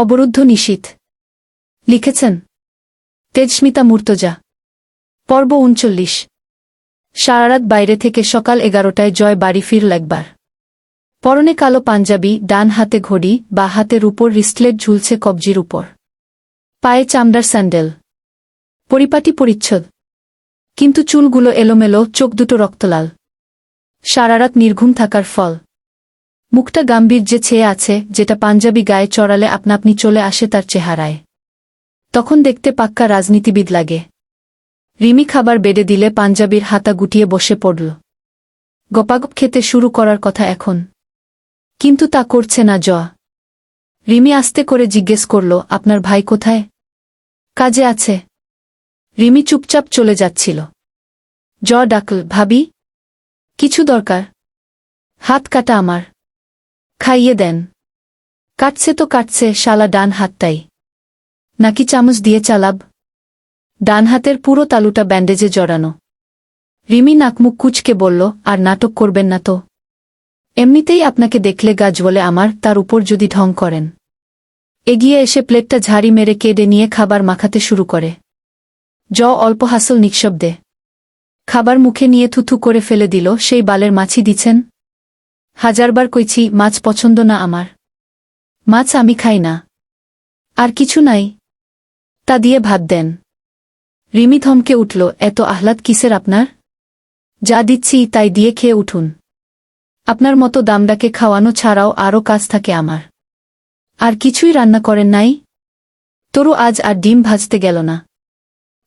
অবরুদ্ধ নিশীথ লিখেছেন, তেজস্মিতা মূর্তজা, পর্ব উনচল্লিশ। সারারাত বাইরে থেকে সকাল এগারোটায় জয় বাড়ি ফিরল একবার। পরনে কালো পাঞ্জাবি, ডান হাতে ঘড়ি, বা হাতের উপর রিস্টলেট ঝুলছে কবজির উপর। পায়ে চামড়ার স্যান্ডেল। পরিপাটি পরিচ্ছদ। কিন্তু চুলগুলো এলোমেলো, চোখ দুটো রক্তলাল। সারারাত নির্ঘুম থাকার ফল। মুখটা গাম্ভীর্যে ছেয়ে আছে, যেটা পাঞ্জাবি গায়ে চড়ালে আপনা আপনি চলে আসে তার চেহারায়। তখন দেখতে পাক্কা রাজনীতিবিদ লাগে। রিমি খাবার বেড়ে দিলে পাঞ্জাবির হাতা গুটিয়ে বসে পড়ল। গপাগপ খেতে শুরু করার কথা এখন। কিন্তু তা করছে না জয়া রিমি আস্তে করে জিজ্ঞেস করল, আপনার ভাই কোথায়? কাজে আছে। রিমি চুপচাপ চলে যাচ্ছিল। জ ডাকল, ভাবি, কিছু দরকার। হাত কাটা আমার। খাইয়ে দেন। কাটছে তো কাটছে শালা ডান হাতটাই। নাকি চামচ দিয়ে চালাব? ডান হাতের পুরো তালুটা ব্যান্ডেজে জড়ানো। রিমি নাকমুখ কুচকে বলল, আর নাটক করবেন না তো। এমনিতেই আপনাকে দেখলে গাছ বলে আমার, তার উপর যদি ঢং করেন। এগিয়ে এসে প্লেটটা ঝাড়ি মেরে কেড়ে নিয়ে খাবার মাখাতে শুরু করে। জ অল্প হাসল নিঃশব্দে। খাবার মুখে নিয়ে থুথু করে ফেলে দিল, সেই বালের মাছি দিছেন হাজারবার কইছি, মাছ পছন্দ না আমার। মাছ আমি খাই না। আর কিছু নাই তা দিয়ে ভাত দেন। রিমি থমকে উঠল, এত আহ্লাদ কিসের আপনার? যা দিচ্ছি তাই দিয়ে খেয়ে উঠুন। আপনার মতো দামডাকে খাওয়ানো ছাড়াও আরও কাজ থাকে আমার। আর কিছুই রান্না করেন নাই? তরু আজ আর ডিম ভাজতে গেল না।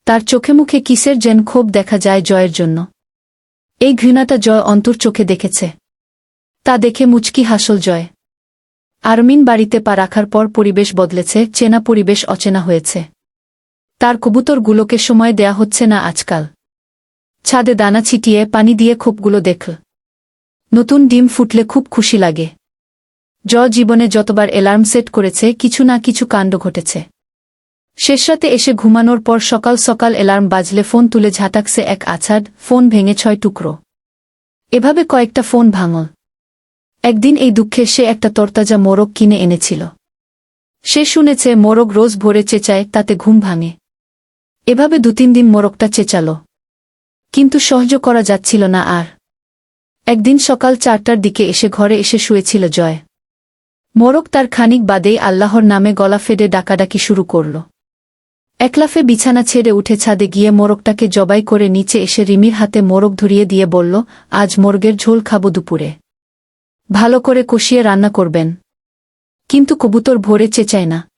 তার চোখে মুখে কিসের যেন ক্ষোভ দেখা যায় জয়ের জন্য। এই ঘৃণাটা জয় অন্তর চোখে দেখেছে। তা দেখে মুচকি হাসল জয়। আরমিন বাড়িতে পা রাখার পর পরিবেশ বদলেছে, চেনা পরিবেশ অচেনা হয়েছে। তার কবুতরগুলোকে সময় দেয়া হচ্ছে না আজকাল। ছাদে দানা ছিটিয়ে পানি দিয়ে খোপগুলো দেখল। নতুন ডিম ফুটলে খুব খুশি লাগে। জ জীবনে যতবার অ্যালার্ম সেট করেছে, কিছু না কিছু কাণ্ড ঘটেছে। শেষরাতে এসে ঘুমানোর পর সকাল সকাল অ্যালার্ম বাজলে ফোন তুলে ঝাঁটাকছে এক আছাড়, ফোন ভেঙে ছয় টুকরো। এভাবে কয়েকটা ফোন ভাঙল। একদিন এই দুঃখে সে একটা তরতাজা মোরগ কিনে এনেছিল। সে শুনেছে মোরগ রোজ ভোরে চেঁচায়, তাতে ঘুম ভাঙে। এভাবে দু তিন দিন মোরগটা চেঁচাল। কিন্তু সহ্য করা যাচ্ছিল না আর। একদিন সকাল চারটার দিকে এসে ঘরে এসে শুয়েছিল জয়। মোরগ তার খানিক বাদেই আল্লাহর নামে গলা ফেডে ডাকাডাকি শুরু করল। একলাফে বিছানা ছেড়ে উঠে ছাদে গিয়ে মোরগটাকে জবাই করে নিচে এসে রিমির হাতে মোরগ ধরিয়ে দিয়ে বলল, আজ মোরগের ঝোল খাব দুপুরে। ভালো করে কষিয়ে রান্না করবেন। কিন্তু কবুতর ভরে চেঁচায় না।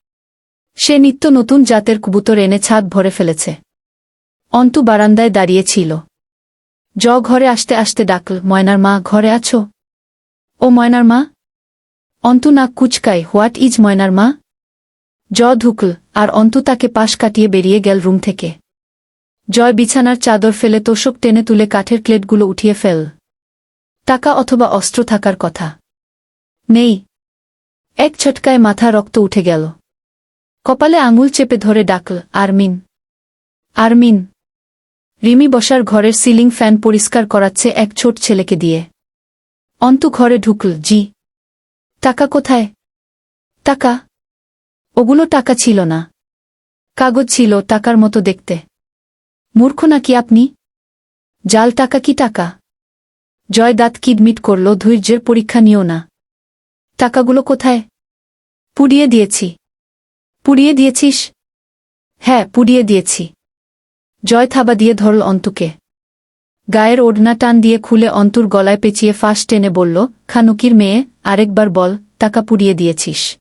সে নিত্য নতুন জাতের কবুতর এনে ছাদ ভরে ফেলেছে। অন্তু বারান্দায় দাঁড়িয়েছিল জ ঘরে আসতে আসতে ডাকল, ময়নার মা, ঘরে আছো? ও ময়নার মা? অন্তু না কুচকায়, হোয়াট ইজ ময়নার মা? জ ঢুকল আর অন্তু তাকে পাশ কাটিয়ে বেরিয়ে গেল রুম থেকে। জয় বিছানার চাদর ফেলে তোষক টেনে তুলে কাঠের প্লেটগুলো উঠিয়ে ফেল। টাকা অথবা অস্ত্র থাকার কথা। নেই। এক ছটকায় মাথা রক্ত উঠে গেল। কপালে আঙুল চেপে ধরে ডাকল, আরমিন। আরমিন। রিমি বসার ঘরের সিলিং ফ্যান পরিষ্কার করাচ্ছে এক ছোট ছেলেকে দিয়ে। অন্তু ঘরে ঢুকল, জি। টাকা কোথায়? টাকা? ওগুলো টাকা ছিল না। কাগজ ছিল টাকার মতো দেখতে। মূর্খ নাকি আপনি? জাল টাকা কি টাকা? জয় দাঁত কিডমিট করল, ধৈর্যের পরীক্ষা নিও না। টাকাগুলো কোথায়? পুড়িয়ে দিয়েছি। পুড়িয়ে দিয়েছিস? হ্যাঁ পুড়িয়ে দিয়েছি। জয় থাবা দিয়ে ধরল অন্তুকে। গায়ের ওড়না টান দিয়ে খুলে অন্তুর গলায় পেঁচিয়ে ফাঁস টেনে বলল, খানুকির মেয়ে, আরেকবার বল, টাকা পুড়িয়ে দিয়েছিস?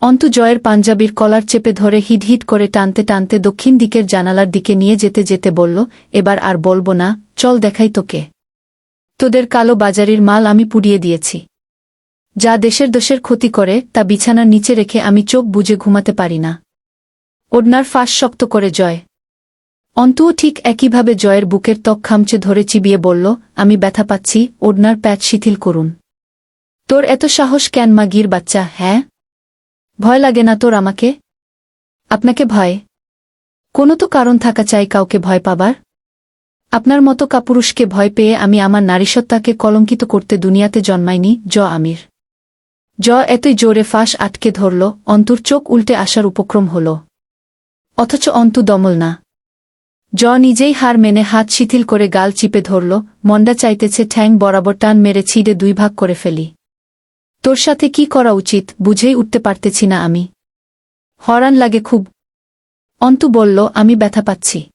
অন্তু জয়ের পাঞ্জাবির কলার চেপে ধরে হিট করে টানতে টানতে দক্ষিণ দিকের জানালার দিকে নিয়ে যেতে যেতে বলল, এবার আর বলব না, চল দেখাই তোকে। তোদের কালো বাজারির মাল আমি পুড়িয়ে দিয়েছি। যা দেশের দোষের ক্ষতি করে, তা বিছানার নিচে রেখে আমি চোখ বুঝে ঘুমাতে পারি না। ওড়নার ফাঁস শক্ত করে জয়। অন্তুও ঠিক একইভাবে জয়ের বুকের ত্বক খামচে ধরে চিবিয়ে বলল, আমি ব্যথা পাচ্ছি, ওড়নার প্যাচ শিথিল করুন। তোর এত সাহস কেন মা গির বাচ্চা হ্যাঁ? ভয় লাগে না তোর আমাকে? আপনাকে ভয়? কোনো তো কারণ থাকা চাই কাউকে ভয় পাবার। আপনার মতো কাপুরুষকে ভয় পেয়ে আমি আমার নারীসত্তাকে কলঙ্কিত করতে দুনিয়াতে জন্মাইনি, জ আমির। জ এতই জোরে ফাঁস আটকে ধরল, অন্তুর চোখ উল্টে আসার উপক্রম হল। অথচ অন্তু দমল না। জ নিজেই হার মেনে হাত শিথিল করে গাল চিপে ধরল, মন্ডা চাইতেছে ঠ্যাং বরাবর টান মেরে ছিঁড়ে দুই ভাগ করে ফেলি। তোর সাথে কি করা উচিত, বুঝেই উঠতে পারতেছি না আমি। হরান লাগে খুব। অন্তু বলল, আমি ব্যথা পাচ্ছি।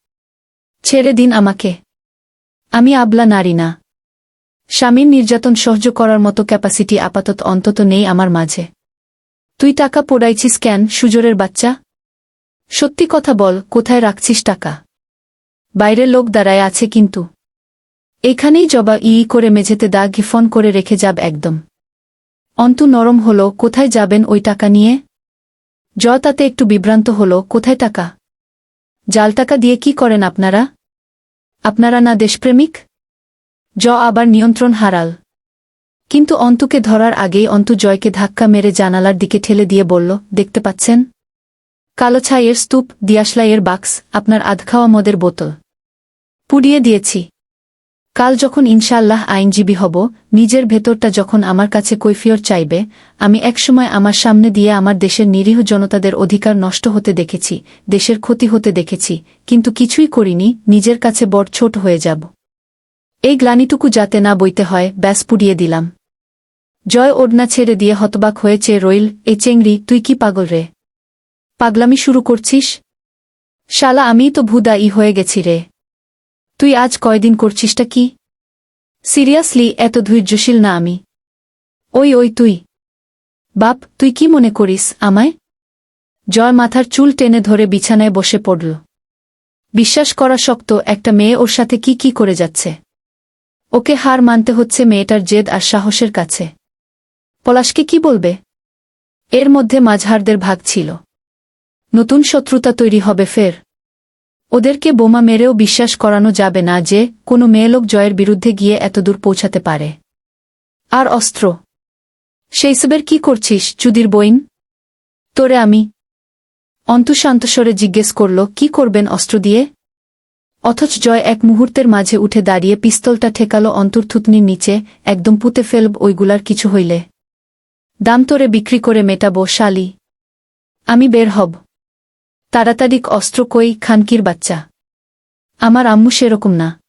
ছেড়ে দিন আমাকে। আমি আবলা নারী না। স্বামীর নির্যাতন সহ্য করার মতো ক্যাপাসিটি আপাতত অন্তত নেই আমার মাঝে। তুই টাকা পোড়াইছিস কেন, সুজোরের বাচ্চা? সত্যি কথা বল, কোথায় রাখছিস টাকা? বাইরের লোক দাঁড়ায় আছে কিন্তু। এখানেই জবা ই করে মেঝেতে দা গিফন করে রেখে যাব একদম। অন্তু নরম হল, কোথায় যাবেন ওই টাকা নিয়ে? জ তাতে একটু বিভ্রান্ত হল, কোথায় টাকা? জাল টাকা দিয়ে কি করেন আপনারা? আপনারা না দেশপ্রেমিক? জ আবার নিয়ন্ত্রণ হারাল। কিন্তু অন্তুকে ধরার আগেই অন্তু জয়কে ধাক্কা মেরে জানালার দিকে ঠেলে দিয়ে বলল, দেখতে পাচ্ছেন? কালো ছাইয়ের স্তূপ, দিয়াশলাইয়ের বাক্স, আপনার আধখাওয়া মদের বোতল। পুড়িয়ে দিয়েছি। কাল যখন ইনশাল্লাহ আইনজীবী হব, নিজের ভেতরটা যখন আমার কাছে কৈফিয়র চাইবে, আমি একসময় আমার সামনে দিয়ে আমার দেশের নিরীহ জনতাদের অধিকার নষ্ট হতে দেখেছি, দেশের ক্ষতি হতে দেখেছি, কিন্তু কিছুই করিনি, নিজের কাছে বড় ছোট হয়ে যাব। এই গ্লানিটুকু যাতে না বইতে হয়, ব্যাস পুড়িয়ে দিলাম। জয় ওড়না ছেড়ে দিয়ে হতবাক হয়েছে রইল, এ চেংড়ি, তুই কি পাগল রে? পাগলামি শুরু করছিস? শালা আমিই তো ভুদা ই হয়ে গেছি রে। তুই আজ কয়দিন করছিসটা কি? সিরিয়াসলি, এত ধৈর্যশীল না আমি। ওই ওই, তুই। বাপ, তুই কি মনে করিস আমায়? জয় মাথার চুল টেনে ধরে বিছানায় বসে পড়ল। বিশ্বাস করা শক্ত, একটা মেয়ে ওর সাথে কি কি করে যাচ্ছে? ওকে হার মানতে হচ্ছে মেয়েটার জেদ আর সাহসের কাছে। পলাশকে কি বলবে? এর মধ্যে মাঝহারদের ভাগ ছিল। নতুন শত্রুতা তৈরি হবে, ফের। ওদেরকে বোমা মেরেও বিশ্বাস করানো যাবে না যে, কোনো মেয়েলোক জয়ের বিরুদ্ধে গিয়ে এতদূর পৌঁছাতে পারে। আর অস্ত্র? সেইসবের কি করছিস, চুদির বইন? তোরে আমি। অন্তুশান্তস্বরে জিজ্ঞেস করল, কি করবেন অস্ত্র দিয়ে? অথচ জয় এক মুহূর্তের মাঝে উঠে দাঁড়িয়ে পিস্তলটা ঠেকালো অন্তর থুতনির নিচে, একদম পুঁতে ফেলব ওইগুলার কিছু হইলে। দাম তোরে বিক্রি করে মেটাবো, শালি। আমি বের হব। তাড়াতাড়িক অস্ত্র কই খানকির বাচ্চা। আমার আম্মু সেরকম না।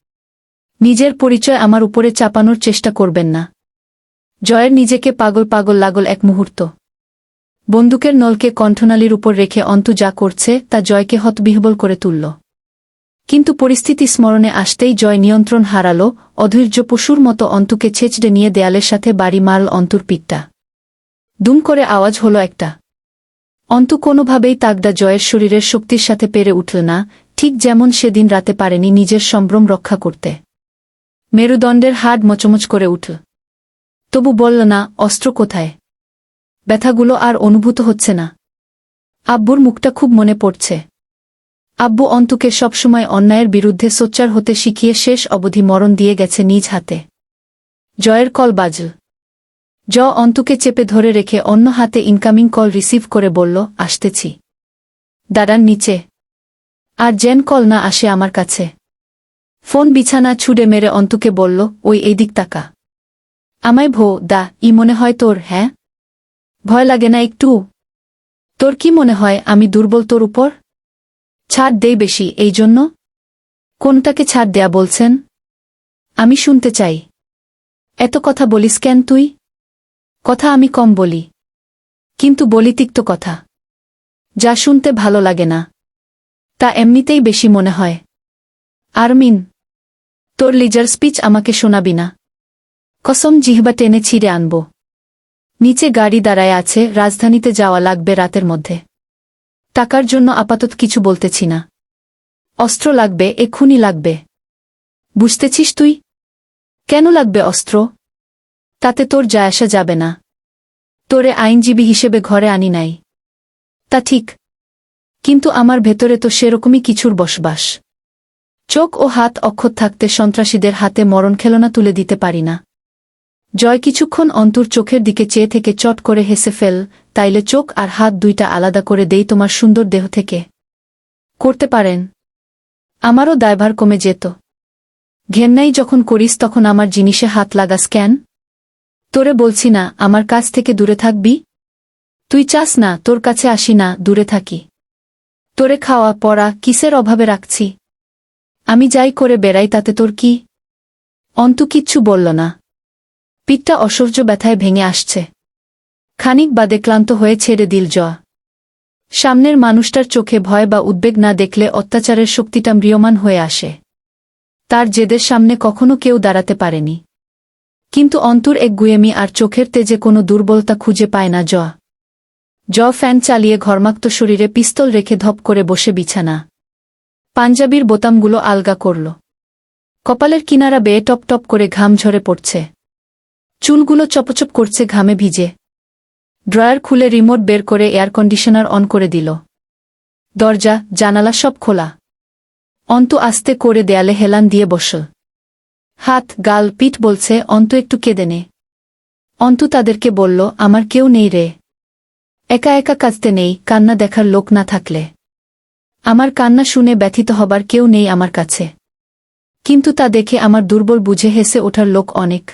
নিজের পরিচয় আমার উপরে চাপানোর চেষ্টা করবেন না। জয়ের নিজেকে পাগল পাগল লাগল এক মুহূর্ত। বন্দুকের নলকে কণ্ঠনালীর উপর রেখে অন্তু যা করছে তা জয়কে হতবিহবল করে তুলল। কিন্তু পরিস্থিতি স্মরণে আসতেই জয় নিয়ন্ত্রণ হারাল, অধৈর্য পশুর মতো অন্তুকে ছেচড়ে নিয়ে দেয়ালের সাথে বাড়ি মারল অন্তুর পিঠটা। দুম করে আওয়াজ হলো একটা। অন্তু কোনোভাবেই তাগদা জয়ের শরীরের শক্তির সাথে পেরে উঠল না, ঠিক যেমন সেদিন রাতে পারেনি নিজের সম্ভ্রম রক্ষা করতে। মেরুদণ্ডের হাড় মচমচ করে উঠল। তবু বলল না, অস্ত্র কোথায়? ব্যথাগুলো আর অনুভূত হচ্ছে না। আব্বুর মুখটা খুব মনে পড়ছে। আব্বু অন্তুকে সবসময় অন্যায়ের বিরুদ্ধে সোচ্চার হতে শিখিয়ে শেষ অবধি মরণ দিয়ে গেছে নিজ হাতে। জয়ের কল বাজল। জ অন্তুকে চেপে ধরে রেখে অন্য হাতে ইনকামিং কল রিসিভ করে বলল, আসতেছি। দাঁড়ান নিচে, আর জেন কল না আসে আমার কাছে। ফোন বিছানা ছুড়ে মেরে অন্তুকে বলল, ওই এই দিক তাকা। আমায় ভো, দা, ই মনে হয় তোর হ্যাঁ? ভয় লাগে না একটু? তোর কি মনে হয়, আমি দুর্বল তোর উপর? ছাড় দেই বেশি, এই জন্য? কোনটাকে ছাড় দেয়া বলছেন? আমি শুনতে চাই। এত কথা বলিস কেন তুই? কথা আমি কম বলি। কিন্তু বলি তিক্ত কথা। যা শুনতে ভালো লাগে না। তা এমনিতেই বেশি মনে হয়। আরমিন, তোর লিজার স্পিচ আমাকে শোনাবি না। কসম জিহবা টেনে ছিঁড়ে আনব। নিচে গাড়ি দাঁড়ায় আছে, রাজধানীতে যাওয়া লাগবে রাতের মধ্যে। টাকার জন্য আপাতত কিছু বলতেছি না। অস্ত্র লাগবে, এক্ষুনি লাগবে। বুঝতেছিস তুই? কেন লাগবে অস্ত্র? তাতে তোর যায় আসা যাবে না। তোরে আইনজীবী হিসেবে ঘরে আনি নাই। তা ঠিক। কিন্তু আমার ভেতরে তো সেরকমই কিছুর বসবাস। চোখ ও হাত অক্ষত থাকতে সন্ত্রাসীদের হাতে মরণ খেলনা তুলে দিতে পারি না। জয় কিছুক্ষণ অন্তর চোখের দিকে চেয়ে থেকে চট করে হেসে ফেল, তাইলে চোখ আর হাত দুইটা আলাদা করে দেই তোমার সুন্দর দেহ থেকে। করতে পারেন। আমারও দায়ভার কমে যেত। ঘেন্নাই যখন করিস তখন আমার জিনিসে হাত লাগাস কেন তোরে বলছি না, আমার কাছ থেকে দূরে থাকবি? তুই চাস না, তোর কাছে আসি না, দূরে থাকি। তোরে খাওয়া, পড়া, কিসের অভাবে রাখছি? আমি যাই করে বেড়াই, তাতে তোর কি? অন্তু কিচ্ছু বলল না। পিঠটা অসহ্য ব্যথায় ভেঙে আসছে। খানিক বাদে ক্লান্ত হয়ে ছেড়ে দিল জ। সামনের মানুষটার চোখে ভয় বা উদ্বেগ না দেখলে অত্যাচারের শক্তিটা ম্রিয়মান হয়ে আসে। তার জেদের সামনে কখনো কেউ দাঁড়াতে পারেনি। কিন্তু অন্তর এক গুয়েমি আর চোখের তেজে কোনো দুর্বলতা খুঁজে পায় না জ। জ ফ্যান চালিয়ে ঘর্মাক্ত শরীরে পিস্তল রেখে ধপ করে বসে বিছানা। পাঞ্জাবির বোতামগুলো আলগা করল। কপালের কিনারা বেয়ে টপ টপ করে ঘাম ঝরে পড়ছে। চুলগুলো চপচপ করছে ঘামে ভিজে। ড্রয়ার খুলে রিমোট বের করে এয়ার কন্ডিশনার অন করে দিল। দরজা, জানালা সব খোলা। অন্তু আস্তে করে দেয়ালে হেলান দিয়ে বসল। হাত, গাল, পিঠ বলছে, অন্ত একটু কেঁদে নে। অন্তু তাদেরকে বলল, আমার কেউ নেই রে। একা একা কাঁদতে নেই, কান্না দেখার লোক না থাকলে। আমার কান্না শুনে ব্যথিত হবার কেউ নেই আমার কাছে। কিন্তু তা দেখে আমার দুর্বল বুঝে হেসে ওঠার লোক অনেক।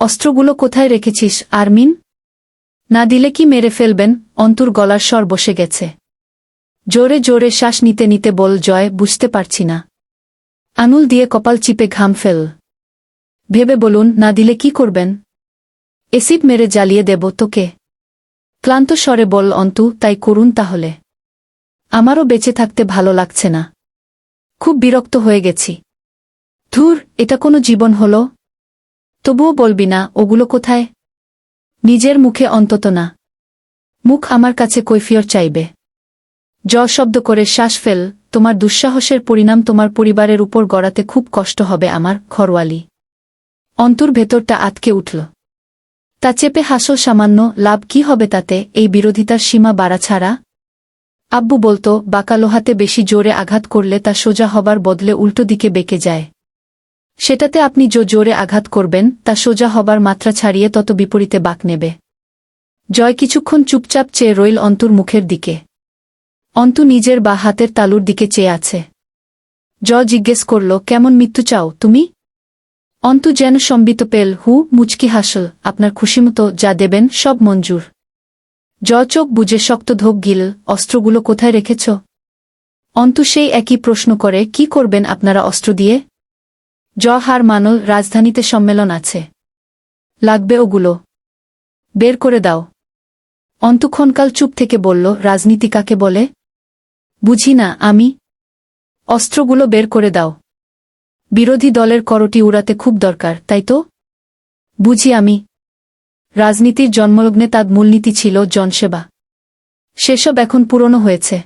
অস্ত্রগুলো কোথায় রেখেছিস, আরমিন? না দিলে কি মেরে ফেলবেন? অন্তুর গলার স্বর বসে গেছে। জোরে জোরে শ্বাস নিতে নিতে বল, জয়, বুঝতে পারছি না। আঙুল দিয়ে কপাল চিপে ঘাম ফেল। ভেবে বলুন, না দিলে কি করবেন? এসিড মেরে জ্বালিয়ে দেব তোকে। ক্লান্ত স্বরে বল, অন্তু, তাই করুন তাহলে। আমারও বেঁচে থাকতে ভালো লাগছে না। খুব বিরক্ত হয়ে গেছি। ধুর, এটা কোনো জীবন হল? তবুও বলবি না, ওগুলো কোথায়? নিজের মুখে অন্তত না। মুখ আমার কাছে কৈফিয়র চাইবে। জ শব্দ করে শ্বাস ফেল তোমার দুঃসাহসের পরিণাম তোমার পরিবারের উপর গড়াতে খুব কষ্ট হবে আমার খরওয়ালি অন্তর ভেতরটা আটকে উঠল। তা চেপে হাসো সামান্য, লাভ কি হবে তাতে, এই বিরোধিতার সীমা বাড়া ছাড়া? আব্বু বলতো, বাঁকা লোহাতে বেশি জোরে আঘাত করলে তা সোজা হবার বদলে উল্টো দিকে বেঁকে যায়। সেটাতে আপনি যো জোরে আঘাত করবেন, তা সোজা হবার মাত্রা ছাড়িয়ে তত বিপরীতে বাঁক নেবে। জয় কিছুক্ষণ চুপচাপ চেয়ে রইল অন্তর মুখের দিকে। অন্তু নিজের বা হাতের তালুর দিকে চেয়ে আছে। জ জিজ্ঞেস করল, কেমন মৃত্যু চাও তুমি? অন্তু যেন সম্বিত পেল, হু, মুচকি হাসল, আপনার খুশিমতো যা দেবেন সব মঞ্জুর। জ চোখ বুঝে শক্ত ধোক গিল, অস্ত্রগুলো কোথায় রেখেছ? অন্তু সেই একই প্রশ্ন করে, কি করবেন আপনারা অস্ত্র দিয়ে? জ হার মানল, রাজধানীতে সম্মেলন আছে। লাগবে ওগুলো। বের করে দাও। অন্তক্ষণকাল চুপ থেকে বলল, রাজনীতি কাকে বলে? বুঝি না, আমি। অস্ত্রগুলো বের করে দাও। বিরোধী দলের করটি উড়াতে খুব দরকার, তাই তো? বুঝি আমি। রাজনীতির জন্মলগ্নে তার মূলনীতি ছিল জনসেবা। সেসব এখন পুরনো হয়েছে।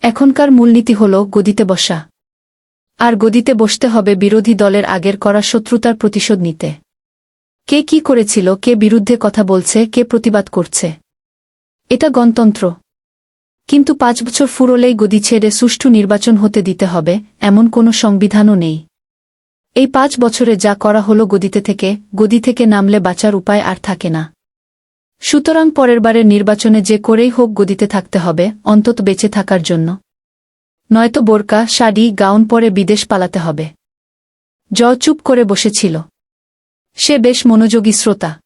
এখনকার মূলনীতি হল গদিতে বসা। আর গদিতে বসতে হবে বিরোধী দলের আগের করা শত্রুতার প্রতিশোধ নিতে। কে কি করেছিল, কে বিরুদ্ধে কথা বলছে, কে প্রতিবাদ করছে? এটা গণতন্ত্র। কিন্তু পাঁচ বছর ফুরলেই গদি ছেড়ে সুষ্ঠু নির্বাচন হতে দিতে হবে, এমন কোনো সংবিধানও নেই। এই পাঁচ বছরে যা করা হলো গদিতে থেকে, গদি থেকে নামলে বাঁচার উপায় আর থাকে না। সুতরাং পরেরবারের নির্বাচনে যে করেই হোক গদিতে থাকতে হবে, অন্তত বেঁচে থাকার জন্য। নয়তো বোরকা, শাড়ি, গাউন পরে বিদেশ পালাতে হবে। জ চুপ করে বসেছিল। সে বেশ মনোযোগী শ্রোতা।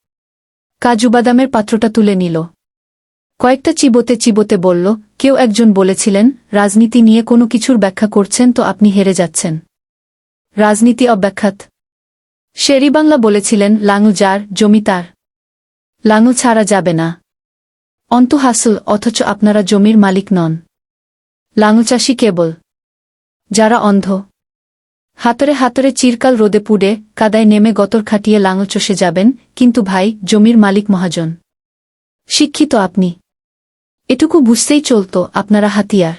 কাজুবাদামের পাত্রটা তুলে নিল। কয়েকটা চিবোতে চিবোতে বলল, কেউ একজন বলেছিলেন, রাজনীতি নিয়ে কোনো কিছুর ব্যাখ্যা করছেন তো আপনি হেরে যাচ্ছেন। রাজনীতি অব্যাখ্যাত। শেরিবাংলা বলেছিলেন, লাঙু যার, জমি তার। লাঙু ছাড়া যাবে না। অন্তু হাসল, অথচ আপনারা জমির মালিক নন। লাঙুচাষী কেবল। যারা অন্ধ। হাতরে হাতরে চিরকাল রোদে পুড়ে, কাদায় নেমে গতর খাটিয়ে লাঙল চষে যাবেন, কিন্তু ভাই, জমির মালিক মহাজন। শিক্ষিত আপনি। এটুকু বুঝতেই চলত আপনারা হাতিয়ার।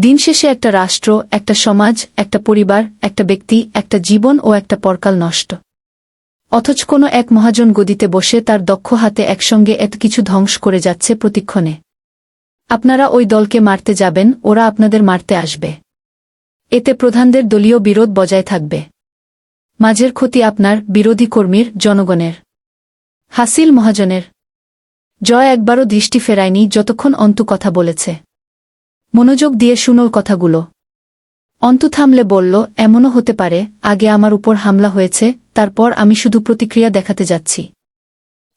দিন শেষে একটা রাষ্ট্র, একটা সমাজ, একটা পরিবার, একটা ব্যক্তি, একটা জীবন ও একটা পরকাল নষ্ট। অথচ কোনো এক মহাজন গদিতে বসে তার দক্ষ হাতে একসঙ্গে এত কিছু ধ্বংস করে যাচ্ছে প্রতিক্ষণে। আপনারা ওই দলকে মারতে যাবেন, ওরা আপনাদের মারতে আসবে। এতে প্রধানদের দলীয় বিরোধ বজায় থাকবে। মাঝের ক্ষতি আপনার, বিরোধী কর্মীর, জনগণের। হাসিল মহাজনের। জয় একবারও দৃষ্টি ফেরায়নি যতক্ষণ অন্তু কথা বলেছে। মনোযোগ দিয়ে শুনোর কথাগুলো। অন্তু থামলে বলল, এমনও হতে পারে, আগে আমার উপর হামলা হয়েছে, তারপর আমি শুধু প্রতিক্রিয়া দেখাতে যাচ্ছি।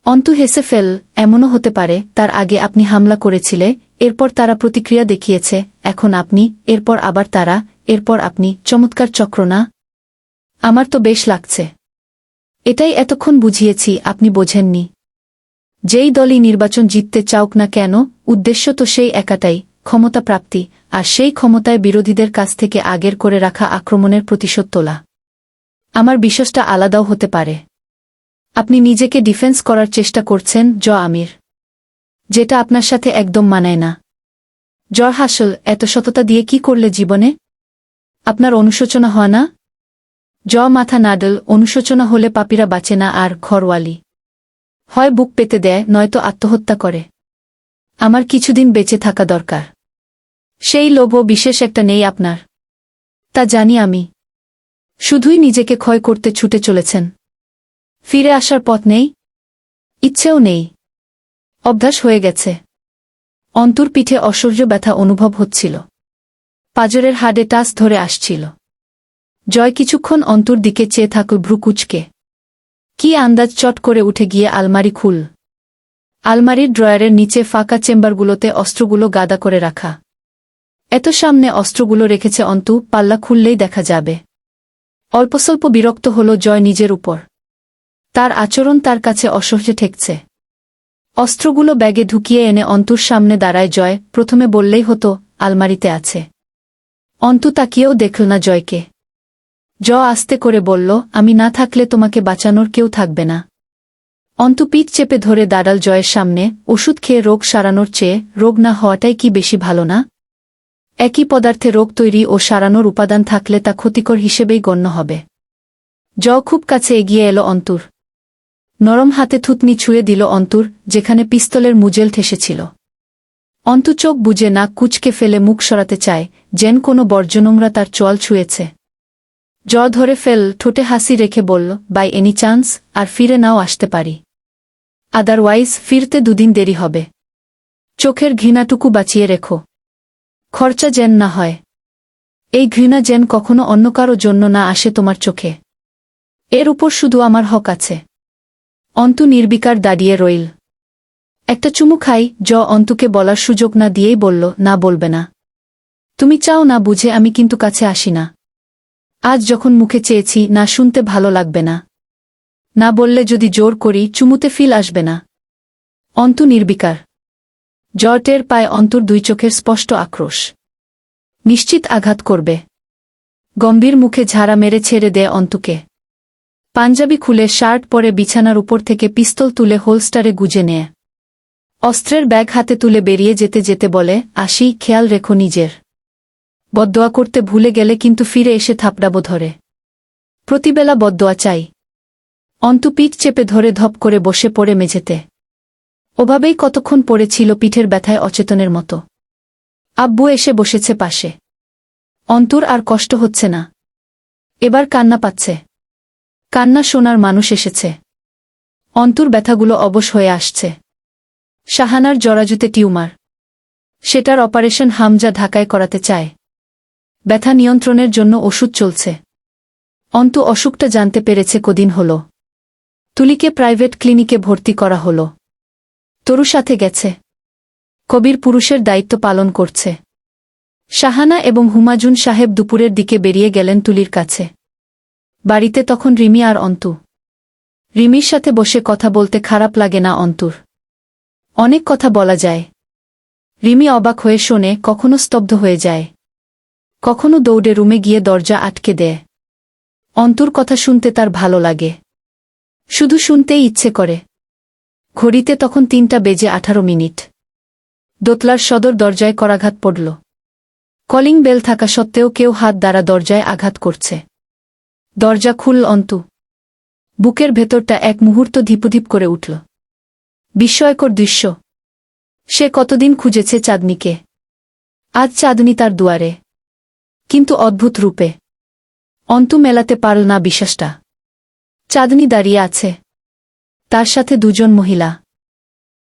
অন্তু হেসে ফেল, এমনও হতে পারে, তার আগে আপনি হামলা করেছিলে, এরপর তারা প্রতিক্রিয়া দেখিয়েছে, এখন আপনি, এরপর আবার তারা, এরপর আপনি, চমৎকার চক্র না? আমার তো বেশ লাগছে। এটাই এতক্ষণ বুঝিয়েছি, আপনি বোঝেননি। যেই দলই নির্বাচন জিততে চাউক না কেন, উদ্দেশ্য তো সেই একাটাই, ক্ষমতা প্রাপ্তি, আর সেই ক্ষমতায় বিরোধীদের কাছ থেকে আগের করে রাখা আক্রমণের প্রতিশোধ তোলা। আমার বিশ্বাসটা আলাদাও হতে পারে। আপনি নিজেকে ডিফেন্স করার চেষ্টা করছেন, জ আমির। যেটা আপনার সাথে একদম মানায় না। জ্বর হাসল, এত সততা দিয়ে কি করলে জীবনে? আপনার অনুশোচনা হয় না? জ মাথা নাডল, অনুশোচনা হলে পাপীরা বাঁচে না, আর ঘরওয়ালি। হয় বুক পেতে দেয়, নয়তো আত্মহত্যা করে। আমার কিছুদিন বেঁচে থাকা দরকার। সেই লোভও বিশেষ একটা নেই আপনার। তা জানি আমি। শুধুই নিজেকে ক্ষয় করতে ছুটে চলেছেন। ফিরে আসার পথ নেই। ইচ্ছেও নেই। অভ্যাস হয়ে গেছে। অন্তর পিঠে অসহ্য ব্যথা অনুভব হচ্ছিল। পাজরের হাডে টাস ধরে আসছিল। জয় কিছুক্ষণ অন্তর দিকে চেয়ে থাকল ভ্রুকুচকে। কি আন্দাজ চট করে উঠে গিয়ে আলমারি খুল। আলমারির ড্রয়ারের নিচে ফাঁকা চেম্বারগুলোতে অস্ত্রগুলো গাদা করে রাখা। এত সামনে অস্ত্রগুলো রেখেছে অন্তু, পাল্লা খুললেই দেখা যাবে। অল্পস্বল্প বিরক্ত হল জয় নিজের উপর। তার আচরণ তার কাছে অসহ্যে ঠেকছে। অস্ত্রগুলো ব্যাগে ঢুকিয়ে এনে অন্তুর সামনে দাঁড়ায় জয়, প্রথমে বললেই হতো, আলমারিতে আছে। অন্তু তাকিয়েও দেখল না জয়কে। জ আস্তে করে বলল, আমি না থাকলে তোমাকে বাঁচানোর কেউ থাকবে না। অন্তু পিঠ চেপে ধরে দাঁড়াল জয়ের সামনে, ওষুধ খেয়ে রোগ সারানোর চেয়ে রোগ না হওয়াটাই কি বেশি ভালো না? একই পদার্থে রোগ তৈরি ও সারানোর উপাদান থাকলে তা ক্ষতিকর হিসেবেই গণ্য হবে। জ খুব কাছে এগিয়ে এলো অন্তুর। নরম হাতে থুতনি ছুঁয়ে দিল অন্তুর, যেখানে পিস্তলের মুজেল ঠেসেছিল। অন্তু চোখ বুঝে নাক কুচকে ফেলে মুখ সরাতে চায়, যেন কোনো বর্জনোংরা তার চোয়াল ছুঁয়েছে। জ ধরে ফেল, ঠোঁটে হাসি রেখে বলল, বাই এনি চান্স, আর ফিরে নাও আসতে পারি। আদারওয়াইজ ফিরতে দুদিন দেরি হবে। চোখের ঘৃণাটুকু বাঁচিয়ে রেখো। খরচা যেন না হয়। এই ঘৃণা যেন কখনো অন্য কারও জন্য না আসে তোমার চোখে। এর উপর শুধু আমার হক আছে। অন্তু নির্বিকার দাঁড়িয়ে রইল। একটা চুমু খাই জ অন্তুকে বলার সুযোগ না দিয়েই বলল, না বলবে না। তুমি চাও না বুঝে আমি কিন্তু কাছে আসি না। আজ যখন মুখে চেয়েছি, না শুনতে ভালো লাগবে না। না বললে যদি জোর করি, চুমুতে ফিল আসবে না। অন্তু নির্বিকার। জটের পায় অন্তর দুই চোখের স্পষ্ট আক্রোশ। নিশ্চিত আঘাত করবে। গম্ভীর মুখে ঝাড়া মেরে ছেড়ে দেয় অন্তুকে। পাঞ্জাবি খুলে শার্ট পরে বিছানার উপর থেকে পিস্তল তুলে হোলস্টারে গুজে নেয় অস্ত্রের ব্যাগ হাতে তুলে বেরিয়ে যেতে যেতে বলে, আসি, খেয়াল রেখো নিজের। বদদোয়া করতে ভুলে গেলে কিন্তু ফিরে এসে থাপড়াবো ধরে। প্রতিবেলা বদদোয়া চাই। অন্তু পিঠ চেপে ধরে ধপ করে বসে পড়ে মেঝেতে। ওভাবেই কতক্ষণ পড়েছিল পিঠের ব্যথায় অচেতনের মতো। আব্বু এসে বসেছে পাশে। অন্তুর আর কষ্ট হচ্ছে না। এবার কান্না পাচ্ছে। কান্না শোনার মানুষ এসেছে। অন্তুর ব্যথাগুলো অবশ হয়ে আসছে। শাহানার জরাজুতে টিউমার। সেটার অপারেশন হামজা ঢাকায় করাতে চায়। ব্যথা নিয়ন্ত্রণের জন্য ওষুধ চলছে। অন্তু অসুখটা জানতে পেরেছে কদিন হল। তুলিকে প্রাইভেট ক্লিনিকে ভর্তি করা হল। তরু সাথে গেছে। কবির পুরুষের দায়িত্ব পালন করছে। শাহানা এবং হুমাজুন সাহেব দুপুরের দিকে বেরিয়ে গেলেন তুলির কাছে। বাড়িতে তখন রিমি আর অন্তু। রিমির সাথে বসে কথা বলতে খারাপ লাগে না অন্তুর। অনেক কথা বলা যায়। রিমি অবাক হয়ে শোনে কখনো স্তব্ধ হয়ে যায়। কখনো দৌড়ে রুমে গিয়ে দরজা আটকে দেয় অন্তর কথা শুনতে তার ভালো লাগে। শুধু শুনতেই ইচ্ছে করে। ঘড়িতে তখন তিনটা বেজে আঠারো মিনিট। দোতলার সদর দরজায় করাঘাত পড়ল। কলিং বেল থাকা সত্ত্বেও কেউ হাত দ্বারা দরজায় আঘাত করছে। দরজা খুল, অন্তু। বুকের ভেতরটা এক মুহূর্ত ধিপুধিপ করে উঠল। বিস্ময়কর দৃশ্য। সে কতদিন খুঁজেছে চাঁদনিকে। আজ চাঁদনি তার দুয়ারে। কিন্তু অদ্ভুত রূপে। অন্তু মেলাতে পারল না বিশ্বাসটা। চাঁদনি দাঁড়িয়ে আছে। তার সাথে দুজন মহিলা।